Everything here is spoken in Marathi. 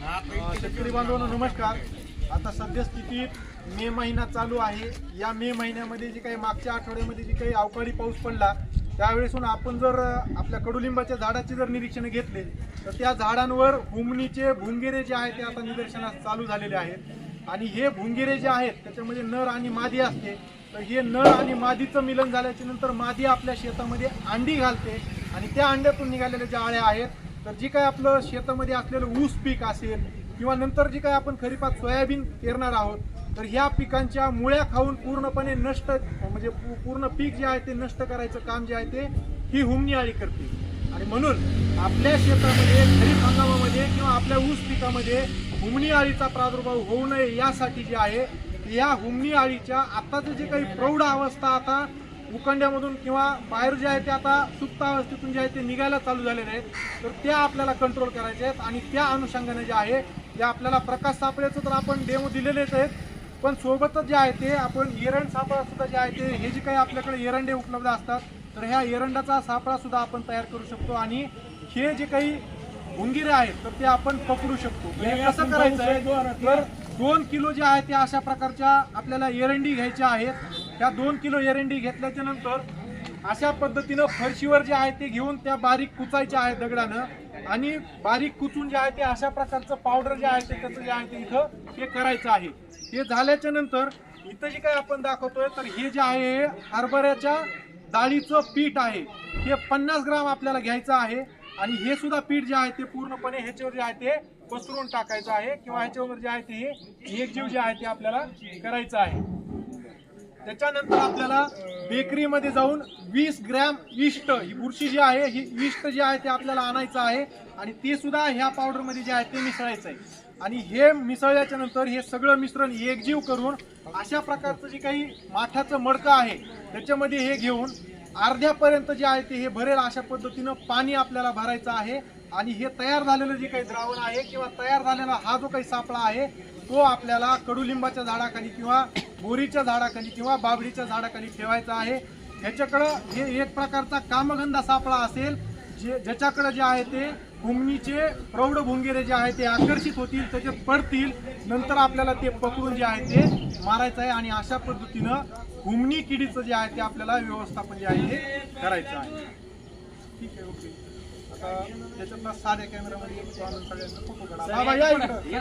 शेतकरी बांधवांनो नमस्कार. आता सद्यस्थितीत मे महिना चालू आहे. या मे महिन्यामध्ये जी काही मागच्या आठवड्यामध्ये जी काही अवकाळी पाऊस पडला त्यावेळेसून आपण जर आपल्या कडुलिंबाच्या झाडाचे जर निरीक्षण घेतले तर त्या झाडांवर हुमणीचे भुंगेरे जे आहेत ते आता निदर्शनास चालू झालेले आहेत. आणि हे भुंगेरे जे आहेत त्याच्यामध्ये नर आणि मादी असते. तर हे नर आणि मादीचं मिलन झाल्याच्यानंतर मादी आपल्या शेतामध्ये अंडी घालते. आणि त्या अंड्यातून निघालेल्या ज्या अळ्या आहेत तर जी काय आपलं शेतामध्ये असलेलं ऊस पीक असेल किंवा नंतर जी काय आपण खरीपात सोयाबीन पेरणार आहोत तर ह्या पिकांच्या मुळ्या खाऊन पूर्णपणे नष्ट म्हणजे पूर्ण पीक जे आहे ते नष्ट करायचं काम जे आहे ते ही हुमणी आळी करते. आणि म्हणून आपल्या शेतामध्ये खरीप हंगामामध्ये किंवा आपल्या ऊस पिकामध्ये हुमणी आळीचा प्रादुर्भाव होऊ नये यासाठी जे आहे या हुमणी आळीच्या आत्ताचं जे काही प्रौढ अवस्था आता उकंड्यामधून किंवा बाहेर जे आहे ते आता सुप्त अवस्थेतून जे आहे ते निघायला चालू झालेले आहेत. तर त्या आपल्याला कंट्रोल करायचे आहेत आणि त्या अनुषंगाने जे आहे ते आपल्याला प्रकाश सापळ्याचं तर आपण डेमो दिलेलेच आहेत. पण सोबतच जे आहे ते आपण एरंड सापळा सुद्धा जे आहे ते हे जे काही आपल्याकडे एरंडे उपलब्ध असतात तर ह्या एरंडाचा सापळा सुद्धा आपण तयार करू शकतो आणि हे जे काही भुंगिरे आहेत तर ते आपण पकडू शकतो. हे कसं करायचं आहे? तर दोन किलो जे आहे ते अशा प्रकारच्या आपल्याला एरंडी घ्यायच्या आहेत. त्या दोन किलो एरंडी घेतल्याच्या नंतर अशा पद्धतीनं फरशीवर जे आहे ते घेऊन त्या बारीक कुचायच्या आहेत दगडानं आणि बारीक कुचून जे आहे ते अशा प्रकारचं पावडर जे आहे ते त्याचं जे आहे ते इथं हे करायचं आहे. हे झाल्याच्यानंतर इथं जे काही आपण दाखवतोय तर हे जे आहे हे हरभऱ्याच्या डाळीचं पीठ आहे. हे पन्नास ग्राम आपल्याला घ्यायचं आहे आणि हे सुद्धा पीठ जे आहे ते पूर्णपणे ह्याच्यावर जे आहे ते पसरून टाकायचं आहे किंवा ह्याच्यावर जे आहे ते हे एकजीव जे आहे ते आपल्याला करायचं आहे. त्याच्यानंतर आपल्याला बेकरीमध्ये जाऊन वीस ग्रॅम इष्ट ही बुरशी जी आहे ही इष्ट जे आहे ते आपल्याला आणायचं आहे. आणि ते सुद्धा ह्या पावडरमध्ये जे आहे ते मिसळायचं आहे. आणि हे मिसळल्याच्या नंतर हे सगळं मिश्रण एकजीव करून अशा प्रकारचं जे काही माठाचं मडकं आहे त्याच्यामध्ये हे घेऊन अर्ध्यापर्यंत जे आहे ते हे भरेल अशा पद्धतीनं पाणी आपल्याला भरायचं आहे. आणि हे तयार झालेलं जे काही द्रावण आहे किंवा तयार झालेला हा जो काही सापळा आहे तो आपल्याला कडुलिंबाच्या झाडाखाली किंवा बोरीच्या झाडाखाली किंवा बाबडीच्या झाडाखाली ठेवायचा आहे. ह्याच्याकडं हे एक प्रकारचा कामगंधा सापळा असेल जे ज्याच्याकडं जे आहे ते हुमणीचे प्रौढ भुंगेरे जे आहे ते आकर्षित होतील त्याच्यात पडतील. नंतर आपल्याला ते पकडून जे आहे ते मारायचं आहे आणि अशा पद्धतीनं हुमणी किडीचं जे आहे ते आपल्याला व्यवस्थापन जे आहे ते करायचं आहे. ठीक आहे ओके. आता त्याच्यातला साध्या कॅमेरामध्ये सगळ्यांचा फोटो काढा. बाबा या इकडे या.